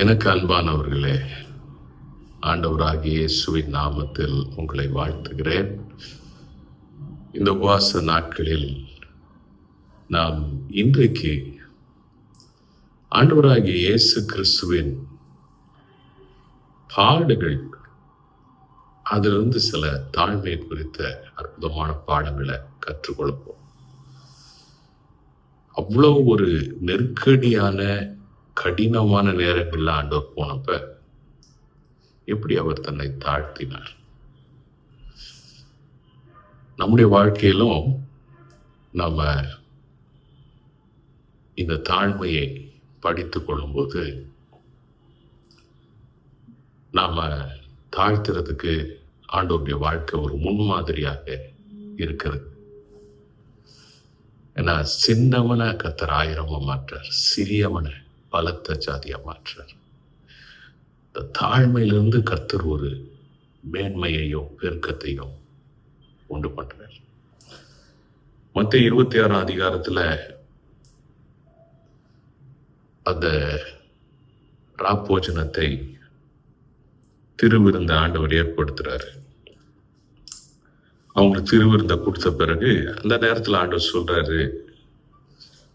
எனக்கு அன்பானவர்களே ஆண்டவராகிய இயேசுவின் நாமத்தில் உங்களை வாழ்த்துகிறேன். இந்த உபவாச நாட்களில் நாம் இன்றைக்கு ஆண்டவராகிய இயேசு கிறிஸ்துவின் பாடுகள் அதிலிருந்து சில தாழ்மை குறித்த அற்புதமான பாடங்களை கற்றுக்கொள்வோம். அவ்வளோ ஒரு நெருக்கடியான கடினமான நேரங்களில் ஆண்டவர் போனப்ப எப்படி அவர் தன்னை தாழ்த்தினார்? நம்முடைய வாழ்க்கையிலும் நம்ம இந்த தாழ்மையை படித்து கொள்ளும்போது நாம் தாழ்த்துறதுக்கு ஆண்டோருடைய வாழ்க்கை ஒரு முன்மாதிரியாக இருக்கிறது. ஏன்னா சின்னவனை கத்தர் ஆயிரமா மாற்றார் சிறியவனை பலத்த ஜாதியா மாற்றுறார் இந்த தாழ்மையிலிருந்து கர்த்தர் ஒரு மேன்மையையும் பெருக்கத்தையும் உண்டு பண்றார். மத்திய இருபத்தி ஆறாம் அதிகாரத்தில் அந்த ராப்போஜனத்தை திருவிருந்த ஆண்டவர் ஏற்படுத்துறாரு. அவங்களுக்கு திருவிருந்த கொடுத்த பிறகு அந்த நேரத்தில் ஆண்டவர் சொல்றாரு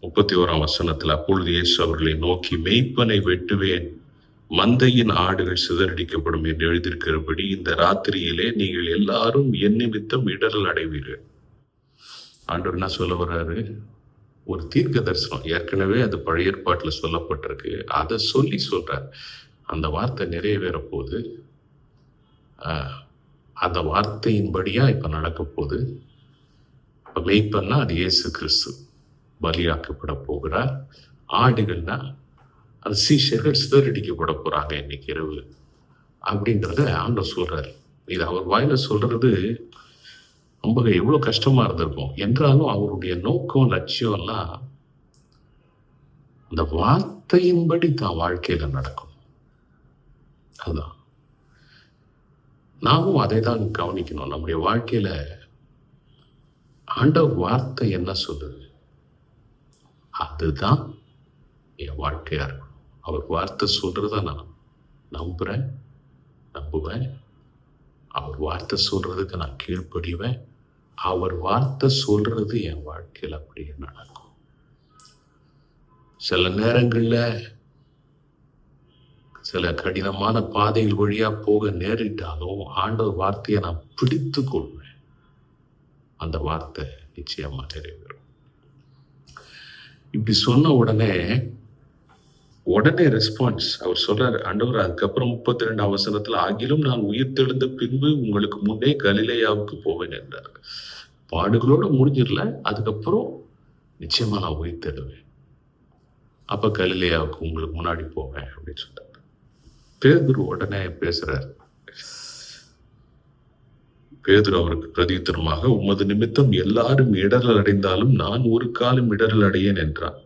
முப்பத்தி ஓராம் வசனத்துல அப்பொழுது இயேசு அவர்களை நோக்கி மெய்ப்பனை வெட்டுவேன் மந்தையின் ஆடுகள் சிதறடிக்கப்படும் என்று எழுதியிருக்கிறபடி இந்த ராத்திரியிலே நீங்கள் எல்லாரும் என் நிமித்தம் இடரல் அடைவீர்கள். ஆண்டவர் என்ன சொல்ல வர்றாரு? ஒரு தீர்க்க தரிசனம் ஏற்கனவே அது பழைய ஏற்பாட்டில் சொல்லப்பட்டிருக்கு. அதை சொல்லி சொல்றார். அந்த வார்த்தை நிறைவேற போது அந்த வார்த்தையின்படியா இப்ப நடக்க போகுது இப்ப மெய்ப்பன்னா அது இயேசு கிறிஸ்து. பலியாக்கப்பட போகிறார் ஆடுகள்னா அந்த சீஷர்கள் சிதறடிக்கப்பட போகிறாங்க இன்னைக்கு இரவு அப்படின்றத ஆண்டவர் சொல்கிறார் இது அவர் வாயில் சொல்கிறது ரொம்ப எவ்வளோ கஷ்டமாக இருந்திருக்கும். என்றாலும் அவருடைய நோக்கம் லட்சியம் எல்லாம் அந்த வார்த்தையின்படி தான் வாழ்க்கையில் நடக்கும். அதுதான். நாமும் அதை தான் கவனிக்கணும். நம்முடைய வாழ்க்கையில் ஆண்ட வார்த்தை என்ன சொல்லுது? அதுதான் என் வாழ்க்கையாக இருக்கணும். அவர் வார்த்தை சொல்கிறத நான் நம்புகிறேன் நம்புவேன். அவர் வார்த்தை சொல்கிறதுக்கு நான் கீழ்ப்படிவேன். அவர் வார்த்தை சொல்கிறது என் வாழ்க்கையில் அப்படியே நடக்கும். சில நேரங்களில் சில கடினமான பாதைகள் வழியாக போக நேரிட்டாலும் ஆண்டவர் வார்த்தையை நான் பிடித்து கொள்வேன். அந்த வார்த்தை நிச்சயமாக நிறைவேறும். இப்படி சொன்ன உடனே உடனே ரெஸ்பான்ஸ் அவர் சொல்றாரு ஆண்டவர் அதுக்கப்புறம் முப்பத்தி ரெண்டு அவசரத்துல ஆகிலும் நான் உயிர் தெழுந்த பின்பு உங்களுக்கு முன்னே கலிலேயாவுக்கு போவேன் என்றார். பாடுகளோட முடிஞ்சிடல அதுக்கப்புறம் நிச்சயமா நான் உயிர் தெழுவேன். அப்ப கலிலேயாவுக்கு உங்களுக்கு முன்னாடி போவேன் அப்படின்னு சொன்னார். பேதுரு உடனே பேசுறாரு பேதுரு அவருக்கு பிரதியுத்தரமாக உமது நிமித்தம் எல்லாரும் இடரல் அடைந்தாலும் நான் ஒரு காலம் இடரல் அடையேன் என்றான்.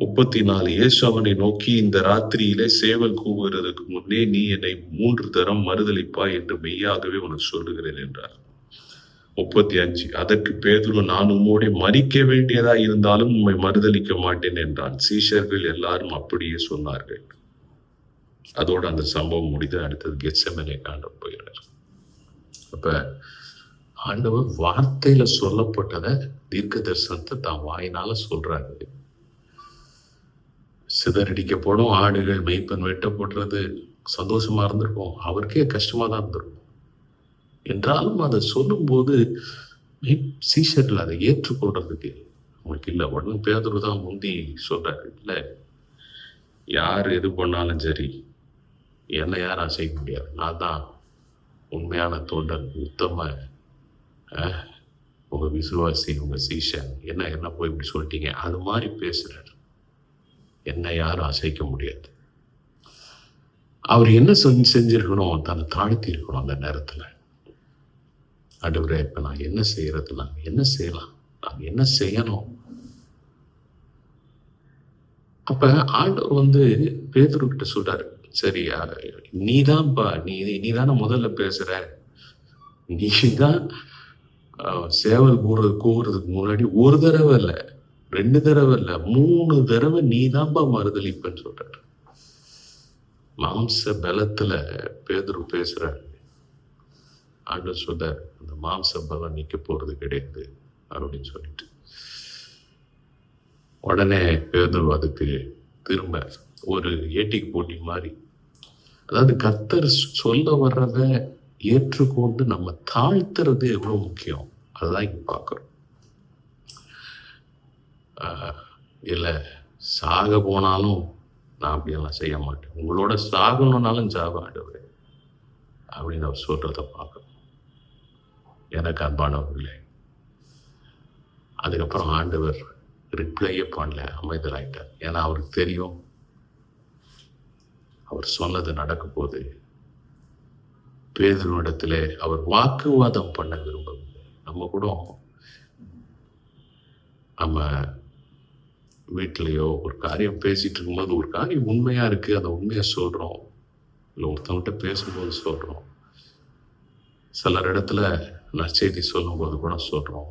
முப்பத்தி நாலு இயேசு அவனை நோக்கி இந்த ராத்திரியிலே சேவல் கூவுகிறதுக்கு முன்னே நீ என்னை மூன்று தரம் மறுதளிப்பாய் என்று மெய்யாகவே உனக்கு சொல்லுகிறேன் என்றார். முப்பத்தி அஞ்சு அதற்கு பேதுரு நான் உம்மோடே மறிக்க வேண்டியதா இருந்தாலும் உம்மை மறுதளிக்க மாட்டேன் என்றான். சீஷர்கள் எல்லாரும் அப்படியே சொன்னார்கள். அதோடு அந்த சம்பவம் முடிந்து அடுத்தது கெட்சமனை காண்ட போகிறார் அப்ப ஆண்டவர் வார்த்தையில சொல்லப்பட்டதை தீர்க்க தரிசனத்தை தான் வாயினால சொல்றாரு. சிதறடிக்கப்படும் ஆடுகள் மெய்ப்பன் வெட்டப்படுறது சந்தோஷமா இருந்திருக்கும். அவருக்கே கஷ்டமா தான் இருந்திருக்கும். என்றாலும் அதை சொல்லும்போது மெய்- சீஷர்கள் அதை ஏற்றுக்கொள்றதுக்கு அவங்களுக்கு இல்லை. உடனே பேதர் தான் முந்தி சொல்றாரு இல்லை யார் எது பண்ணாலும் சரி என்னை யாரும் அசைக்க முடியாது. நான் தான் உண்மையான தொண்டன் உத்தம உங்கள் விசுவாசி உங்கள் சீஷன் என்ன என்ன போய் இப்படி சொல்லிட்டீங்க? அது மாதிரி பேசுகிறார் என்னை யாரும் அசைக்க முடியாது. அவர் என்ன செஞ்சு செஞ்சிருக்கணும்? தன்னை தாழ்த்தி இருக்கணும் அந்த நேரத்தில். அடுவரே இப்போ நான் என்ன செய்யறது? நாங்கள் என்ன செய்யலாம்? நாங்கள் என்ன செய்யணும்? அப்போ ஆண்டவர் வந்து பேதுருக்கிட்ட சரியா நீ தான்ப்பா நீ நீதானே முதல்ல பேசுற. நீ தான் சேவல் கூறுறது கூறுறதுக்கு முன்னாடி ஒரு தடவை இல்லை ரெண்டு தடவை இல்லை மூணு தடவை நீதான்ப்பா மறுதளிப்பேன்னு சொல்ற மாம்ச பலத்துல பேதுரு பேசுறாரு. அப்படின்னு சொல்கிறார் அந்த மாம்ச பலம் நிற்க போறது கிடையாது அப்படின்னு சொல்லிட்டு. உடனே பேதர் அதுக்கு திரும்ப ஒரு ஏட்டிக்கு போட்டி மாதிரி. அதாவது கத்தர் சொல்ல வர்றத ஏற்றுக்கொண்டு நம்ம தாழ்த்துறது எவ்வளவு முக்கியம்? அதுதான் இங்க பார்க்குறோம். இல்லை சாக போனாலும் நான் அப்படியெல்லாம் செய்ய மாட்டேன். உங்களோட சாகணும்னாலும் சாக ஆண்டவர் அப்படின்னு அவர் சொல்றத பார்க்கணும் எனக்கு அன்பானவர்களே அதுக்கப்புறம் ஆண்டவர் ரிப்ளையே பண்ணல அமைதலாயிட்டார். ஏன்னா அவருக்கு தெரியும் அவர் சொன்னது நடக்க போது பேதனிடத்துல அவர் வாக்குவாதம் பண்ண விரும்பவில்லை. நம்ம கூட நம்ம வீட்லேயோ ஒரு காரியம் பேசிட்டு இருக்கும்போது ஒரு காரியம் உண்மையா இருக்கு அதை உண்மையை சொல்றோம். இல்லை ஒருத்தவங்கிட்ட பேசும்போது சொல்றோம். சிலர் இடத்துல நற்செய்தி சொல்லும்போது கூட சொல்றோம்.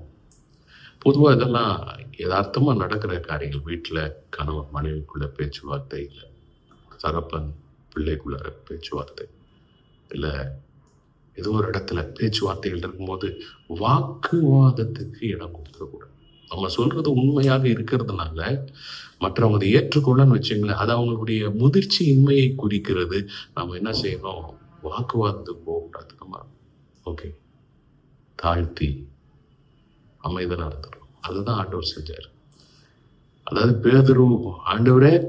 பொதுவாக இதெல்லாம் யதார்த்தமாக நடக்கிற காரியங்கள். வீட்டில் கணவன் மனைவிக்குள்ள பேச்சுவார்த்தை இல்லை. தகப்பன் பிள்ளைக்குள்ளார பேச்சுவார்த்தை. இல்லை ஏதோ ஒரு இடத்துல பேச்சுவார்த்தைகள் இருக்கும்போது வாக்குவாதத்துக்கு இடம் கொடுக்கக்கூடாது. நம்ம சொல்றது உண்மையாக இருக்கிறதுனால மற்றவங்க அதை ஏற்றுக்கொள்ளன்னு வச்சுங்களேன் அது அவங்களுடைய முதிர்ச்சி இன்மையை குறிக்கிறது. நம்ம என்ன செய்யணும்? வாக்குவாதத்துக்கு போகக்கூடாது நம்ம. ஓகே. தாழ்த்தி அமைதலாக இருந்துடும் அதுதான் ஆண்டவர் செஞ்சார். அதாவது பேதரு ஆண்டவரே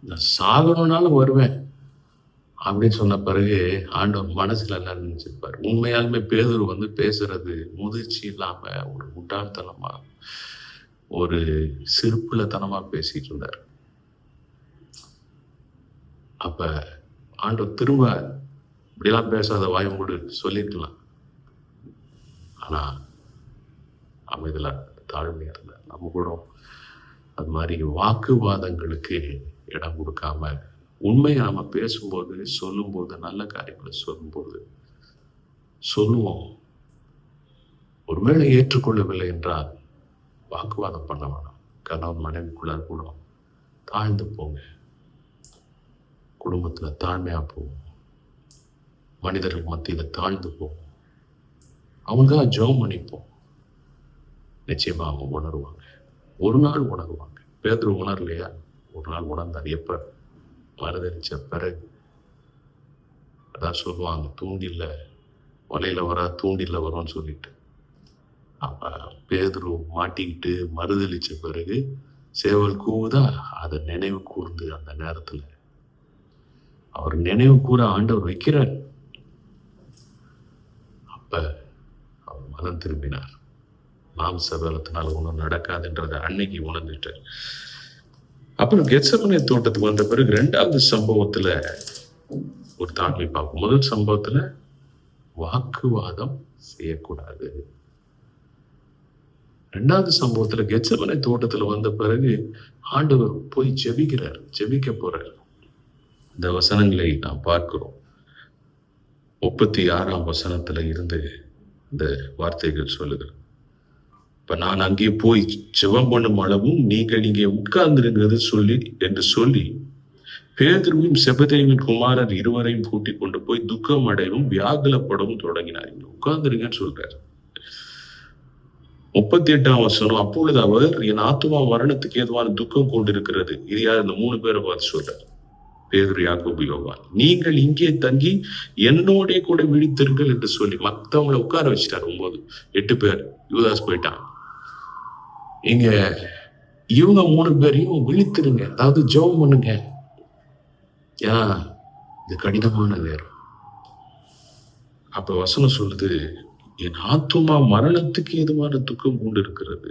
நான் சாகணும்னாலும் வருவேன். அப்படின்னு சொன்ன பிறகு ஆண்டவர் மனசில் எல்லாம் நினச்சிருப்பார்? உண்மையாலுமே பேதர் வந்து பேசுறது முதிர்ச்சி இல்லாமல் ஒரு முட்டாள்தனமாக ஒரு சிறுப்புலத்தனமா பேசிட்டு இருந்தார். அப்ப ஆண்டவர் திரும்ப இப்படிலாம் பேசாத வாயம் கூட சொல்லிருக்கலாம். ஆனா அமைதியில் தாழ்மையா இருந்தார். நம்ம கூட அது மாதிரி வாக்குவாதங்களுக்கு இடம் கொடுக்காம உண்மையை நம்ம பேசும்போது சொல்லும்போது நல்ல காரியங்களை சொல்லும்போது சொல்லுவோம். ஒருவேளை ஏற்றுக்கொள்ளவில்லை என்றால் வாக்குவாதம் பண்ண வேணாம். கணவன் மனைவிக்குள்ள கூட தாழ்ந்து போங்க. குடும்பத்தில் தாழ்மையாக போவோம். மனிதர்கள் மத்தியில் தாழ்ந்து போவோம். அவங்க ஜெபம் பண்ணிப்போம். நிச்சயமாக அவங்க உணருவாங்க. ஒரு நாள் உணருவாங்க. பேதர் உணரலையா? ஒரு நாள் உணர்ந்தார். எப்போ? மறுதளிச்ச பிறகு அதான் சொல்லுவாங்க தூண்டில்ல வலையில வரா தூண்டில் வரும்னு சொல்லிட்டு. அப்போ பேதுரு மாட்டிக்கிட்டு மறுதளிச்ச பிறகு சேவல் கூவுதா அதை நினைவு கூர்ந்து அந்த நேரத்தில். அவர் நினைவு கூற ஆண்டவர் வைக்கிறார். அப்ப அவர் மனம் திரும்பினார். மாம்ச பலத்தினால் ஒன்றும் நடக்காதுன்றதை அன்னைக்கு உணர்ந்துட்டார். அப்புறம் கெச்சமனை தோட்டத்துக்கு வந்த பிறகு ரெண்டாவது சம்பவத்துல ஒரு தாண்மை பார்க்கும் முதல் சம்பவத்துல வாக்குவாதம் செய்யக்கூடாது. ரெண்டாவது சம்பவத்துல கெச்சமனை தோட்டத்துல வந்த பிறகு ஆண்டவர் போய் ஜெபிக்கிறார். ஜெபிக்க போறார். இந்த வசனங்களை நாம் பார்க்கிறோம். முப்பத்தி ஆறாம் வசனத்துல இருந்து இந்த வார்த்தைகள் சொல்லுகிறது. இப்ப நான் அங்கே போய் ஜெபம் பண்ணும் அளவும் நீங்கள் இங்கே உட்கார்ந்திருங்கிறது சொல்லி என்று சொல்லி பேதுருவையும் செபதேவின் குமாரர் இருவரையும் கூட்டிக் கொண்டு போய் துக்கம் அடையவும் வியாகுலப்படவும் தொடங்கினார். இங்க உட்கார்ந்துருங்கன்னு சொல்றாரு. முப்பத்தி எட்டாம் வசனம் அப்பொழுது அவர் என் ஆத்துமா மரணத்துக்கு ஏதுவான துக்கம் கொண்டிருக்கிறது. இது யார்? இந்த மூணு பேரை பார்த்து சொல்றாரு. பேதுரு யாக்கோபு யோவான். நீங்கள் இங்கே தங்கி என்னோட கூட விழித்திருங்கள் என்று சொல்லி மத்தவங்களை உட்கார வச்சிட்டார். ஒன்பது எட்டு பேர். யுவதாஸ் போயிட்டான். இங்க இவங்க மூணு பேரையும் விழித்திருங்க. அதாவது ஜெபம் பண்ணுங்க. ஏன்னா இது கடினமான நேரம். அப்ப வசனம் சொல்லுது என் ஆத்துமா மரணத்துக்கு எதுவான துக்கம் கொண்டு இருக்கிறது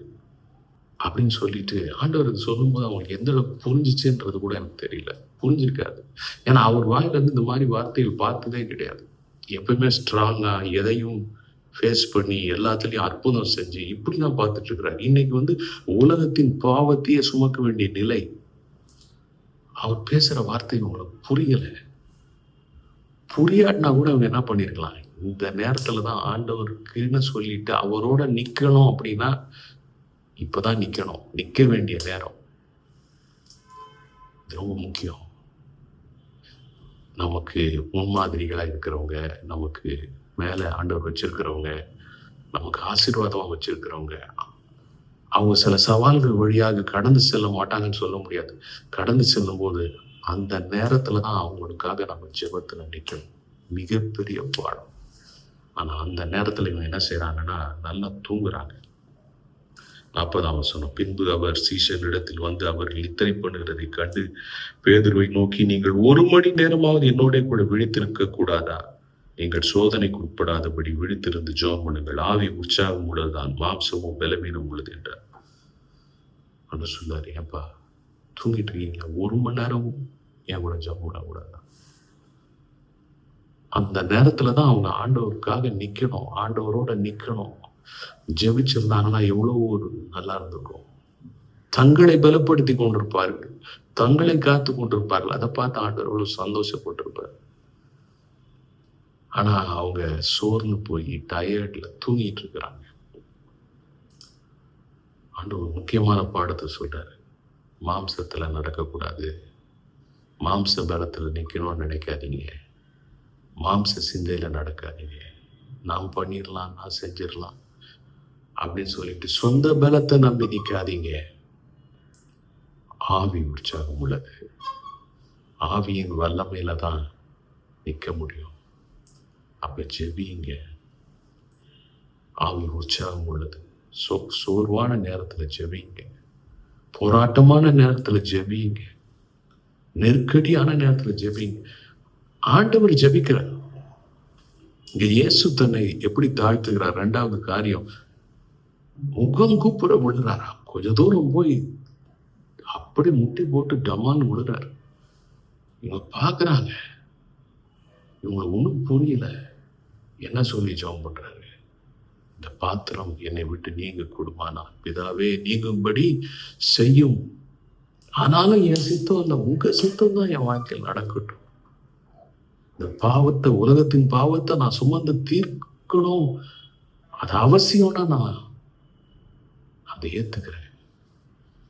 அப்படின்னு சொல்லிட்டு ஆண்டவர் இது சொல்லும்போது அவங்களுக்கு எந்த அளவுக்கு புரிஞ்சிச்சுன்றது கூட எனக்கு தெரியல. புரிஞ்சிருக்காது. ஏன்னா அவர் வாயிலிருந்து இந்த மாதிரி வார்த்தைகள் பார்த்ததே கிடையாது. எப்பவுமே ஸ்ட்ராங்கா எதையும் ஃபேஸ் பண்ணி எல்லாத்துலேயும் அற்புதம் செஞ்சு இப்படி தான் பார்த்துட்டு இருக்கிறார் இன்னைக்கு வந்து உலகத்தின் பாவத்தையே சுமக்க வேண்டிய நிலை. அவர் பேசுகிற வார்த்தை உங்களுக்கு புரியலை. புரியாட்டினா கூட அவங்க என்ன பண்ணிருக்கலாம்? இந்த நேரத்தில் தான் ஆண்டவருக்குன்னு சொல்லிட்டு அவரோட நிற்கணும் அப்படின்னா இப்போ தான் நிற்கணும் நிற்க வேண்டிய நேரம். இது ரொம்ப முக்கியம். நமக்கு முன்மாதிரிகளாக இருக்கிறவங்க நமக்கு மேலே ஆண்டவர் வச்சிருக்கிறவங்க நமக்கு ஆசீர்வாதமாக வச்சிருக்கிறவங்க. அவங்க சில சவால்கள் வழியாக கடந்து செல்ல மாட்டாங்கன்னு சொல்ல முடியாது. கடந்து செல்லும்போது அந்த நேரத்தில் தான் அவங்களுக்காக நம்ம ஜெபத்தில் நிற்கணும் மிகப்பெரிய பாடம். ஆனால் அந்த நேரத்தில் இவங்க என்ன செய்கிறாங்கன்னா நல்லா தூங்குறாங்க. நாற்பதாம் சொன்னோம் பின்பு அவர் சீஷனிடத்தில் வந்து அவர்கள் நித்திரை பண்ணுகிறதை கண்டு பேதுருவை நோக்கி நீங்கள் ஒரு மணி நேரமாவது என்னோட கூட விழித்திருக்க கூடாதா நீங்கள் சோதனைக்கு உட்படாதபடி விழித்திருந்து ஜோம் பண்ணுங்கள். ஆவி உற்சாகம் உள்ளதுதான். மாம்சமும் பலவீனம் உள்ளது என்றார். அண்ணன் சொன்னார் ஏன்பா தூங்கிட்டு இருக்கீங்க ஒரு மணி நேரம் என் கூட ஜோம் பண்ணக்கூடாதா அந்த நேரத்துல தான் அவங்க ஆண்டவருக்காக நிக்கணும். ஆண்டவரோட நிக்கணும். ஜெபிச்சிருந்தாங்கன்னா எவ்வளவு ஒரு நல்லா இருந்திருக்கும். தங்களை பலப்படுத்தி கொண்டிருப்பார்கள். தங்களை காத்து கொண்டிருப்பார்கள். அதை பார்த்து ஆண்டவர் சந்தோஷப்பட்டிருப்பார். ஆனா அவங்க சோர்ந்து போய் டயர்ட்ல தூங்கிட்டு இருக்கிறாங்க. ஆண்டவர் முக்கியமான பாடத்தை சொல்றாரு. மாம்சத்துல நடக்கக்கூடாது. மாம்ச பலத்துல நிக்கணும்னு நினைக்காதீங்க. மாம்ச சிந்தையில நடக்காதீங்க. நாம் பண்ணிடலாம் நான் செஞ்சிடலாம் அப்படின்னு சொல்லிட்டு சொந்த பலத்தை நம்பி நிற்காதீங்க ஆவி உற்சாகம் உள்ளது. ஆவியின் வல்லமையில தான் நிற்க முடியும். அப்ப ஜெபிங்க. ஆவி உற்சாகம் உள்ளது. சோ சோர்வான நேரத்துல ஜெபிங்க. போராட்டமான நேரத்துல ஜெபிங்க. நெருக்கடியான நேரத்துல ஜெபிங்க. ஆண்டவர் ஜெபிக்கிறார். இங்க இயேசு தன்னை எப்படி தாழ்த்துகிறார்? ரெண்டாவது காரியம் முகம் கூப்பிட விழுறாரா? கொஞ்ச தூரம் போய் அப்படி முட்டி போட்டு டமான்னு விழுறாரு. இவங்க பார்க்குறாங்க இவங்க ஒன்றும் புரியல. என்ன சொல்லி ஜெபம் பண்றாரு இந்த பாத்திரம் என்னை விட்டு நீங்க கொடுமானா பிதாவே நீங்கும்படி செய்யும். ஆனாலும் என் சித்தம் இல்லை உங்க சித்தம் தான் என் வாழ்க்கையில் நடக்கட்டும். இந்த பாவத்தை உலகத்தின் பாவத்தை நான் சுமந்து தீர்க்கணும். அது அவசியம்னா நான் அதை ஏத்துக்கிறேன்.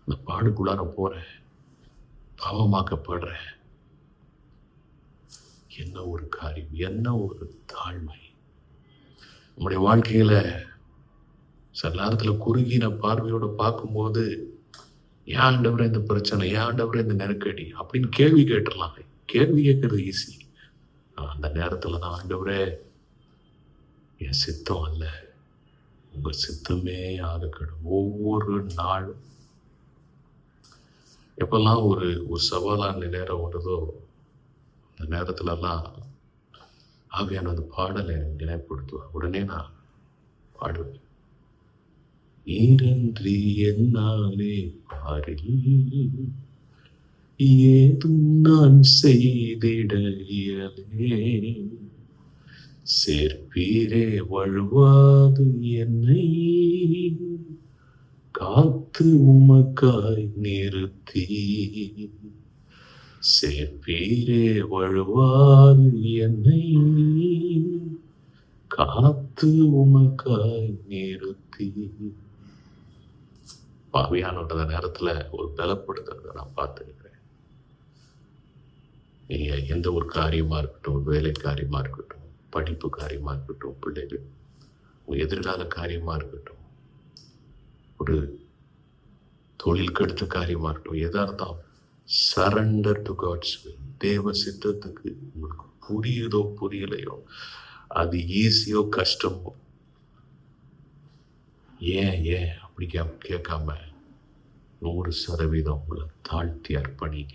இந்த பாடுக்குள்ளார போறேன். பாவமாக்கப்படுறேன். என்ன ஒரு காரியம் என்ன ஒரு தாழ்மை? நம்முடைய வாழ்க்கையில் சில நேரத்தில் குறுகின பார்வையோடு பார்க்கும்போது ஏன் ஆண்டவரே இந்த பிரச்சனை? ஏன் ஆண்டவரே இந்த நெருக்கடி? அப்படின்னு கேள்வி கேட்டுடலாம் கேள்வி கேட்கறது ஈஸி அந்த நேரத்தில் தான் ஆண்டவரே என் சித்தம் அல்ல. உங்கள் சித்தமே ஆகக்கணும் ஒவ்வொரு நாளும். எப்பெல்லாம் ஒரு ஒரு சவாலான நேரம் வருதோ அந்த நேரத்துலலாம் ஆகையான அந்த பாடலை எனக்கு நினைப்படுத்துவேன் உடனே நான் பாடுவேன். ஈரன்றி என்னாலே பாரில் ஏதும் நான் செய்திட இயலே சேர்ப்பீரே வழுவாது என்னை காத்து உமக்காய் நிறுத்தி. சேர்ப்பீரே வழுவாது என்னை காத்து உமக்காய் நிறுத்தி. பாவியானோட நேரத்துல ஒரு பலப்படுத்துறத நான் பார்த்துருக்கிறேன். நீங்கள் எந்த ஒரு காரியமா இருக்கட்டும் வேலை காரியமாக இருக்கட்டும் படிப்பு காரியமா இருக்கட்டும் பிள்ளைகள் உங்கள் எதிர்கால காரியமா இருக்கட்டும் ஒரு தொழிலுக்கு அடுத்த காரியமா இருக்கட்டும் எதா இருந்தாலும் சரண்டர் டு காட்ஸ் தேவ சித்தத்துக்கு உங்களுக்கு புரியுதோ புரியலையோ அது ஈஸியோ கஷ்டமோ? ஏன் ஏன் அப்படி கேட்காம நூறு சதவீதம் உங்களை தாழ்த்தி அர்ப்பணிங்க.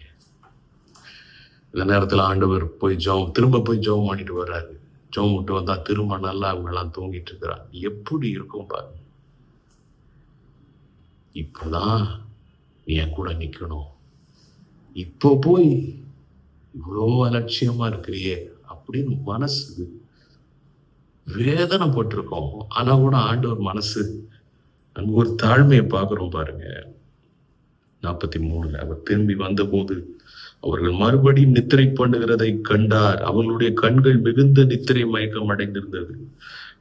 இந்த நேரத்தில் ஆண்டவர் போய் ஜெபம் திரும்ப போய் ஜெபம் பண்ணிட்டு வர்றாரு. ஜோம் விட்டு வந்தால் திரும்ப நல்லா அவங்கெல்லாம் தூங்கிட்டு இருக்கிறாங்க. எப்படி இருக்கும் பாருங்க. இப்போதான் நீ என் கூட நிற்கணும் இப்போ போய் இவ்வளோ அலட்சியமா இருக்கிறியே அப்படின்னு மனசு வேதனைப்பட்டிருக்கோம் ஆனா கூட ஆண்டவர் மனசு அங்க ஒரு தாழ்மையை பார்க்குறோம் பாருங்க. நாற்பத்தி மூணுல அவர் திரும்பி வந்தபோது அவர்கள் மறுபடியும் நித்திரை பண்ணுகிறதை கண்டார். அவர்களுடைய கண்கள் மிகுந்த நித்திரை மயக்கம் அடைந்திருந்தது.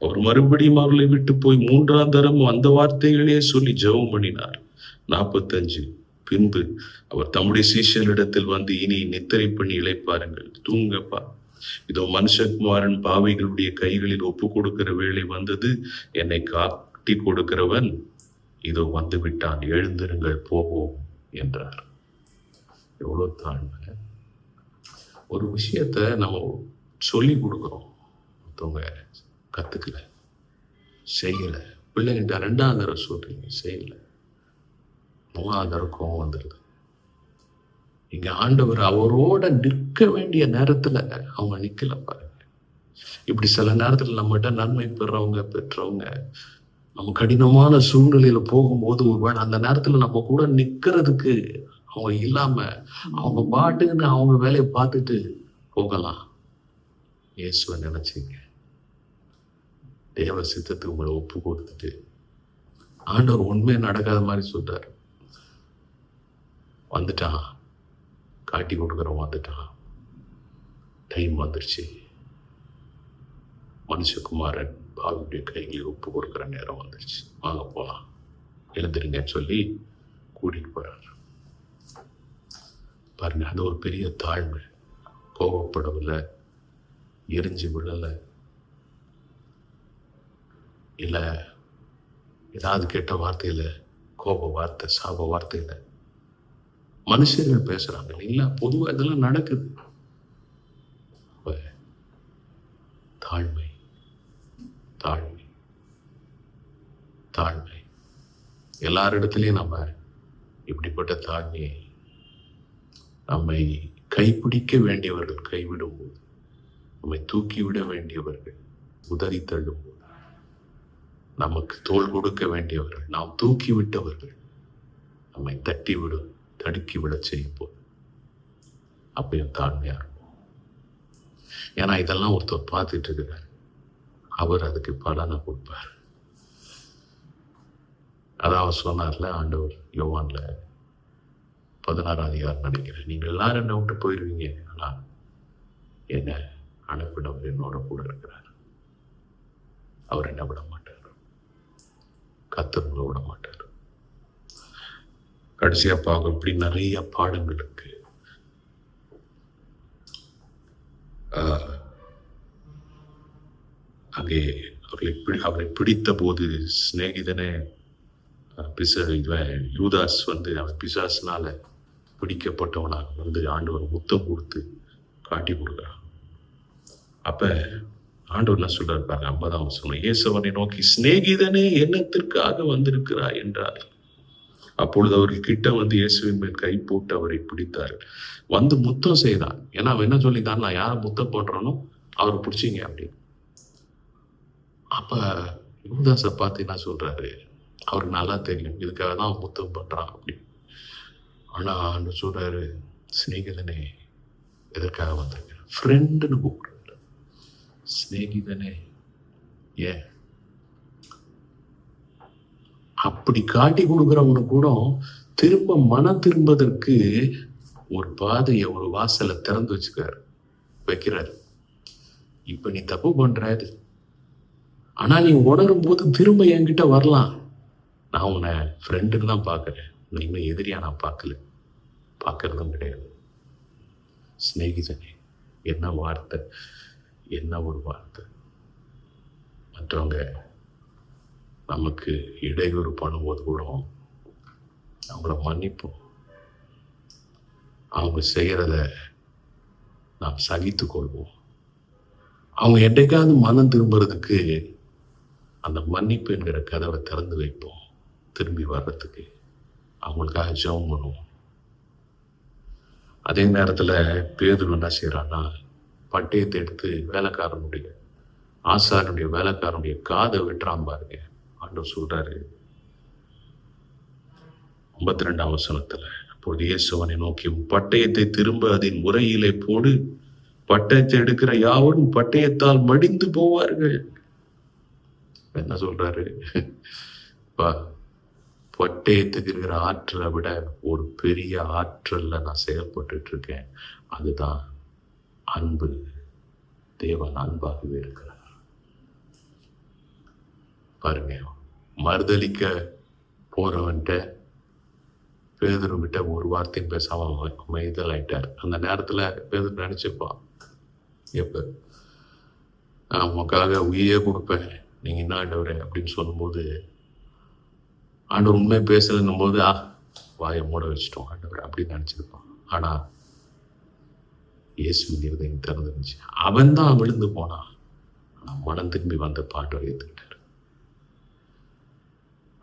அவர் மறுபடியும் அவர்களை விட்டு போய் மூன்றாம் தரம் அந்த வார்த்தைகளே சொல்லி ஜெபம் பண்ணினார். நாற்பத்தஞ்சு பின்பு அவர் தம்முடைய சீஷரிடத்தில் வந்து இனி நித்திரை பண்ணி இழைப்பாருங்கள் தூங்கப்பா. இதோ மனுஷகுமாரன் பாவைகளுடைய கைகளில் ஒப்பு கொடுக்கிற வேலை வந்தது. என்னை காட்டி கொடுக்கிறவன் இதோ வந்து விட்டான் எழுந்திருங்கள் போவோம் என்றார். எவ்வளோ தாழ்மை. ஒரு விஷயத்த நம்ம சொல்லி கொடுக்குறோம். மற்றவங்க கத்துக்கல செய்யல. பிள்ளைங்கிட்ட ரெண்டாவது தடவை சொல்றீங்க செய்யல. மூணாவது கோபம் கோவம் வந்துடுது இங்க ஆண்டவர் அவரோட நிற்க வேண்டிய நேரத்துல அவங்க நிக்கல பாருங்க. இப்படி சில நேரத்துல நம்மகிட்ட நன்மை பெறவங்க பெற்றவங்க நம்ம கடினமான சூழ்நிலையில போகும்போது ஒருவேளை அந்த நேரத்துல நம்ம கூட நிக்கிறதுக்கு அவங்க இல்லாம அவங்க பாட்டுன்னு அவங்க வேலையை பார்த்துட்டு போகலாம். இயேசுவை நினைச்சிங்க. தேவ சித்தத்துக்கு உங்களை ஒப்பு கொடுத்துட்டு ஆண்டவர் உண்மையை நடக்காத மாதிரி சொல்றாரு. வந்துட்டான். காட்டி கொடுக்குறவன் வந்துட்டான். டைம் வந்துருச்சு. மனுஷகுமாரன் பாவியுடைய கைகளில் ஒப்பு கொடுக்குற நேரம் வந்துருச்சு. வாங்க போகலாம் எழுந்துருங்கன்னு சொல்லி கூட்டிகிட்டு போகிறார் பாருங்க அது ஒரு பெரிய தாழ்மை. கோபப்படவில்லை எரிஞ்சு விழலை. இல்லை ஏதாவது கெட்ட வார்த்தையில் கோப வார்த்தை சாப வார்த்தையில் மனுஷர்கள் பேசுறாங்க. இல்லைங்களா பொதுவாக இதெல்லாம் நடக்குது. தாழ்மை தாழ்மை தாழ்மை. எல்லாரிடத்துலையும் நம்ம இப்படிப்பட்ட தாழ்மையை நம்மை கைப்பிடிக்க வேண்டியவர்கள் கைவிடும் போது நம்மை தூக்கிவிட வேண்டியவர்கள் உதறி தள்ளும் போது நமக்கு தோள் கொடுக்க வேண்டியவர்கள் நாம் தூக்கிவிட்டவர்கள் நம்மை தட்டி அடுக்கி விட செய்யும் போது அப்பயும் தாழ்மையாக இருக்கும். ஏன்னா இதெல்லாம் ஒருத்தர் பார்த்துட்டு இருக்கிறார் அவர் அதுக்கு பலனை கொடுப்பார். அதான் அவர் சொன்னார்ல ஆண்டவர் யோவான்ல பதினாறாம் அதிகாரம் நினைக்கிறேன் நீங்கள் எல்லாரும் என்ன விட்டு போயிடுவீங்க ஆனால் என்ன அனுப்பினவர் என்னோட கூட இருக்கிறார். அவர் என்ன விட மாட்டார். கத்தவங்களை விட மாட்டார். கடைசியா பார்க்க இப்படி நிறைய பாடங்கள் இருக்கு. அங்கே அவர்களை பிடி அவரை பிடித்த போது சிநேகிதனே பிச இவன் யூதாஸ் வந்து அவன் பிசாசுனால பிடிக்கப்பட்டவனாக வந்து ஆண்டவர் முத்தம் கொடுத்து காட்டி கொடுக்குறான். அப்ப ஆண்டவர் என்ன சொல்றாரு பாருங்க ஐம்பதாம் சொன்ன இயேசுவனை நோக்கி சிநேகிதனே என்னத்திற்காக வந்திருக்கிறாய்? என்றார் அப்பொழுது அவர்கள் கிட்ட வந்து இயேசுவின் மேல் கை போட்டு அவரை பிடித்தார் வந்து முத்தம் செய்தான் ஏன்னா அவன் என்ன சொல்லித்தான் நான் யாரை முத்தம் போடுறனோ அவரை பிடிச்சிங்க அப்படின்னு. அப்ப யூதாஸை பார்த்து என்ன சொல்றாரு? அவருக்கு நல்லா தெரியும். இதுக்காக தான் அவன் முத்தம் பண்றான் அப்படின்னு. ஆனா ஆண்டு சொல்றாரு சிநேகிதனே எதற்காக வந்திருக்க ஃப்ரெண்டுன்னு கூப்பிடுறாரு. சிநேகிதனே ஏன்? அப்படி காட்டி கொடுக்குறவனு கூட திரும்ப மனம் திரும்பதற்கு ஒரு பாதையை ஒரு வாசலை திறந்து வச்சுக்காரு வைக்கிறாரு. இப்போ நீ தப்பு பண்ணுறாரு ஆனால் நீ உணரும் போது திரும்ப என்கிட்ட வரலாம். நான் உன்னை ஃப்ரெண்டுன்னு தான் பார்க்குறேன். உன்னை இன்னும் எதிரியா நான் பார்க்கல. பார்க்கறதும் கிடையாது. சிநேகிதனே என்ன வார்த்தை? என்ன ஒரு வார்த்தை? மற்றவங்க நமக்கு இடையூறு பண்ணும்போது கூட அவங்கள மன்னிப்போம். அவங்க செய்கிறத நாம் சகித்து கொள்வோம். அவங்க என்னைக்காவது மனம் திரும்புறதுக்கு அந்த மன்னிப்பு என்கிற கதவை திறந்து வைப்போம். திரும்பி வர்றதுக்கு. அவங்களுக்காக ஜெபம் பண்ணுவோம். அதே நேரத்தில் பேதுரு என்ன செய்கிறான்னா பட்டயத்தை எடுத்து வேலைக்காரனுடைய ஆசாரனுடைய வேலைக்காரனுடைய காதை வெட்டுறான் பாருங்க. ஆண்டவர் சொல்றாரு. ஐம்பத்தி ரெண்டாம் வசனத்தில் அப்பொழுது இயேசுவனை நோக்கி பட்டயத்தை திரும்ப அதன் முறையிலே போடு. பட்டயத்தை எடுக்கிற யாவரும் பட்டயத்தால் மடிந்து போவார்கள். என்ன சொல்றாரு? பட்டயத்தை திருக்கிற ஆற்றலை விட ஒரு பெரிய ஆற்றல்ல நான் செயல்பட்டுட்டு இருக்கேன். அதுதான் அன்பு. தேவன் அன்பாகவே இருக்கிறார். பாருங்க. மறுதளிக்க போறவன்ட்ட பேதர் கிட்ட ஒரு வார்த்தையும் பேசாம அமை- அமைதல் ஆயிட்டார் அந்த நேரத்துல பேதர் நினச்சிப்பான் எப்ப? நான் உங்களுக்காக உயிரே கொடுப்பேன். நீங்க என்ன ஆண்டவர் அப்படின்னு சொல்லும்போது ஆண்டவர் உண்மை பேசலன்னும் போது ஆ வாயை மூட வச்சுட்டோம் ஆண்டவர் அப்படின்னு நினைச்சிருப்பான். ஆனா இயேசுவின் இருதயம் திறந்துருந்துச்சு. அவன் தான் விழுந்து போனான். ஆனால் மனம் திரும்பி வந்த பாட்டு ஏத்துக்கிட்டார்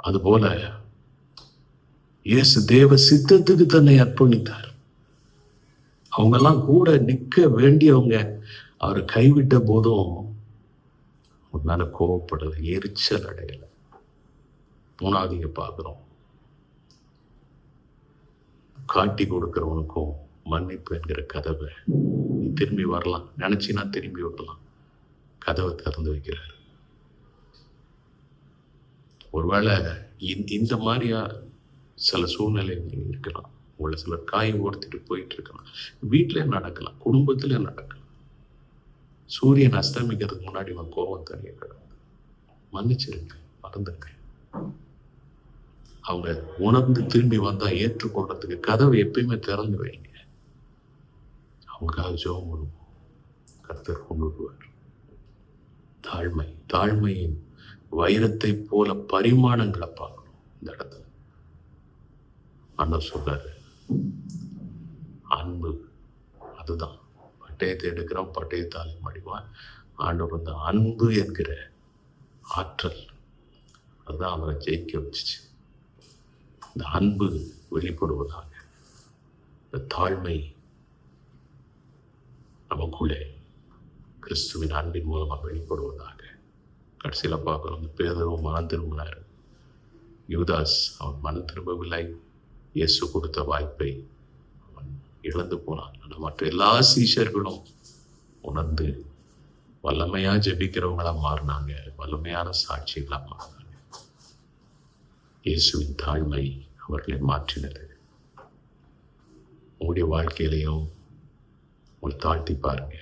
அதுபோல இயேசு தேவ சித்தத்துக்கு தன்னை அர்ப்பணித்தார். அவங்கெல்லாம் கூட நிற்க வேண்டியவங்க அவரை கைவிட்ட போதும் உன்னால கோவப்படலை எரிச்சல் அடையலை. மூணாவதிங்க பார்க்குறோம். காட்டி கொடுக்கிறவனுக்கும் மன்னிப்பு என்கிற கதவை. நீ திரும்பி வரலாம். நினைச்சினா திரும்பி வரலாம். கதவை திறந்து வைக்கிறார். ஒருவேளை இந்த- இந்த மாதிரியா சில சூழ்நிலை இருக்கலாம். உங்களை சிலர் காய் ஓர்த்திட்டு போயிட்டு இருக்கலாம் வீட்டிலே நடக்கலாம். குடும்பத்திலே நடக்கலாம். சூரியன் அஸ்தமிக்கிறதுக்கு முன்னாடி உன் கோபம் தனிய கிடக்கும். மன்னிச்சிருங்க மறந்துருங்க. அவங்க உணர்ந்து திரும்பி வந்தா ஏற்றுக்கொள்றதுக்கு கதவை எப்பயுமே திறந்து வைங்க. அவங்களுக்காக ஜோகம் பண்ணுவோம். கருத்தர் கொண்டு வருவார். தாழ்மை தாழ்மையின் வைரத்தை போல பரிமாணங்களை பார்க்கணும் இந்த இடத்துல. அண்ணன் சொல்றாரு அன்பு அதுதான். பட்டயத்தை எடுக்கிறோம் பட்டயத்தாலே மடிவான். ஆண்டவர் இந்த அன்பு என்கிற ஆற்றல் அதுதான் அவரை ஜெயிக்க வச்சுச்சு. இந்த அன்பு வெளிப்படுவதாக இந்த தாழ்மை நமக்குள்ளே கிறிஸ்துவின் அன்பின் மூலமாக வெளிப்படுவதாக கடைசியில் பார்க்குறோம் இந்த பேதரும் மனம் திரும்பினார் யுவதாஸ் அவன் மனம் திரும்பவில்லை. இயேசு கொடுத்த வாய்ப்பை அவன் இழந்து போனான். ஆனால் மற்ற எல்லா சீஷர்களும் உணர்ந்து வல்லமையா ஜபிக்கிறவங்களாக மாறினாங்க. வல்லமையான சாட்சிகளா மாறினாங்க. இயேசுவின் தாழ்மை அவர்களை மாற்றினது. உங்களுடைய வாழ்க்கையிலையும் உங்களை தாழ்த்தி பாருங்க.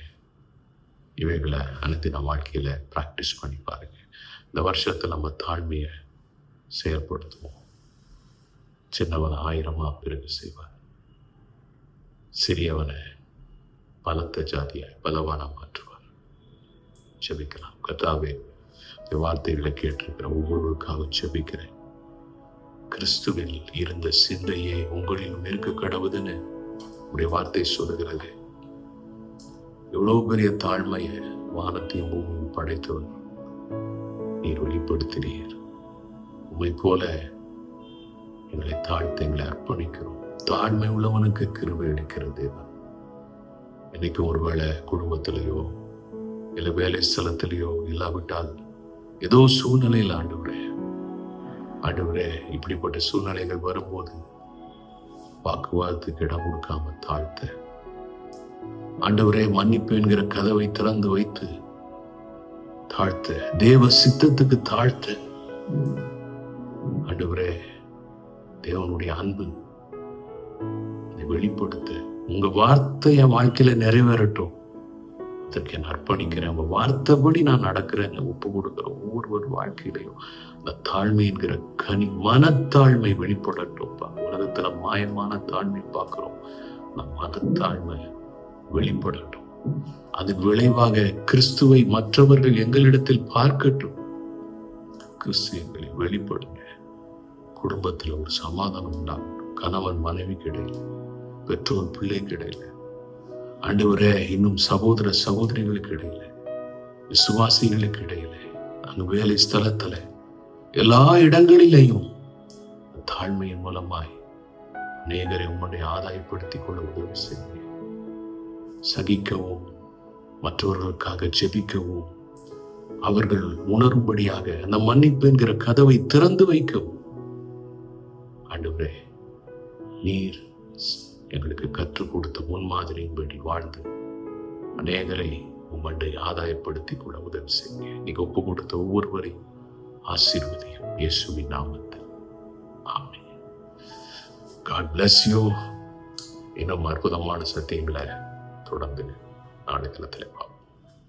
இவைகளை அனைத்தின வாழ்க்கையில ப்ராக்டிஸ் பண்ணி பாருங்க. இந்த வருஷத்தை நம்ம தாழ்மையை செயல்படுத்துவோம். சின்னவனை ஆயிரமா பிறகு செய்வார். சிறியவனை பலத்த ஜாதியாய் பலவான மாற்றுவார். செபிக்கலாம் கத்தாவே இந்த வார்த்தைகளை கேட்டிருக்கிற ஒவ்வொருவருக்காக செபிக்கிறேன் கிறிஸ்துவில் இருந்த சிந்தையே உங்களிலும் இருக்க கடவுதுன்னு உடைய வார்த்தை சொல்லுகிறது. எவ்வளவு பெரிய தாழ்மையை வானத்தையும் பூமியும் படைத்தவர் நீர் வெளிப்படுத்தினீர். உண்மை போல எங்களை தாழ்த்து எங்களை அர்ப்பணிக்கிறோம். தாழ்மை உள்ளவனுக்கு கிருமை அளிக்கிற தேவன். இன்னைக்கு ஒருவேளை குடும்பத்திலேயோ இல்லை வேலை ஸ்தலத்திலேயோ இல்லாவிட்டால் ஏதோ சூழ்நிலையில் ஆண்டவரே ஆண்டவரே இப்படிப்பட்ட சூழ்நிலைகள் வரும்போது வாக்குவாதத்துக்கு இடம் கொடுக்காம தாழ்த்த ஆண்டவரே மன்னிப்பு என்கிற கதவை திறந்து வைத்து தாழ்த்த. தேவ சித்தத்துக்கு தாழ்த்த. ஆண்டவரே தேவனுடைய அன்பு வெளிப்படுத்த. உங்க வார்த்தை என் வாழ்க்கையில நிறைவேறட்டும். அதற்கு நான் அர்ப்பணிக்கிறேன். உங்க வார்த்தைப்படி நான் நடக்கிறேன். ஒப்பு கொடுக்கிற ஒவ்வொருவர் வாழ்க்கையிலையும் அந்த தாழ்மை என்கிற கனி மனத்தாழ்மை வெளிப்படட்டும். உலகத்துல மாயமான தாழ்மை பார்க்கிறோம். அந்த மனத்தாழ்மை வெளிப்படட்டும். அதன் விளைவாக கிறிஸ்துவை மற்றவர்கள் எங்களிடத்தில் பார்க்கட்டும். கிறிஸ்து எங்களை வெளிப்படுங்க. குடும்பத்தில் ஒரு சமாதானம் உண்டாகட்டும் கணவன் மனைவி கிடையில பெற்றோர் பிள்ளை கிடையில ஆண்டவரே இன்னும் சகோதர சகோதரிகளுக்கு இடையில விசுவாசிகளுக்கு இடையில அங்கு வேலை ஸ்தலத்துல எல்லா இடங்களிலேயும் தாழ்மையின் மூலமாய் நேகரை உம்முடைய ஆதாயப்படுத்திக் கொள்ள உதவி செய்யுங்க. சகிக்கவும் மற்றவர்களுக்காக ஜெபிக்கவும் அவர்கள் உணரும்படியாக அந்த மன்னிப்பு என்கிற கதவை திறந்து வைக்கவும் ஆண்டவரே நீர் எங்களுக்கு கற்றுக் கொடுத்த முன்மாதிரியின்படி வாழ்ந்து அநேகரை உம்மண்டை ஆதாயப்படுத்திக் கொள்ள உதவி செய்யுங்க நீங்க ஒப்பு கொடுத்த ஒவ்வொருவரையும் ஆசீர்வதியும் இயேசுவின் நாமத்தில். ஆமே காட் பிளஸ் யூ இன்னும் அற்புதமான சத்தியங்களை தொடர்ந்து நாளை தினத்தில் பார்ப்போம்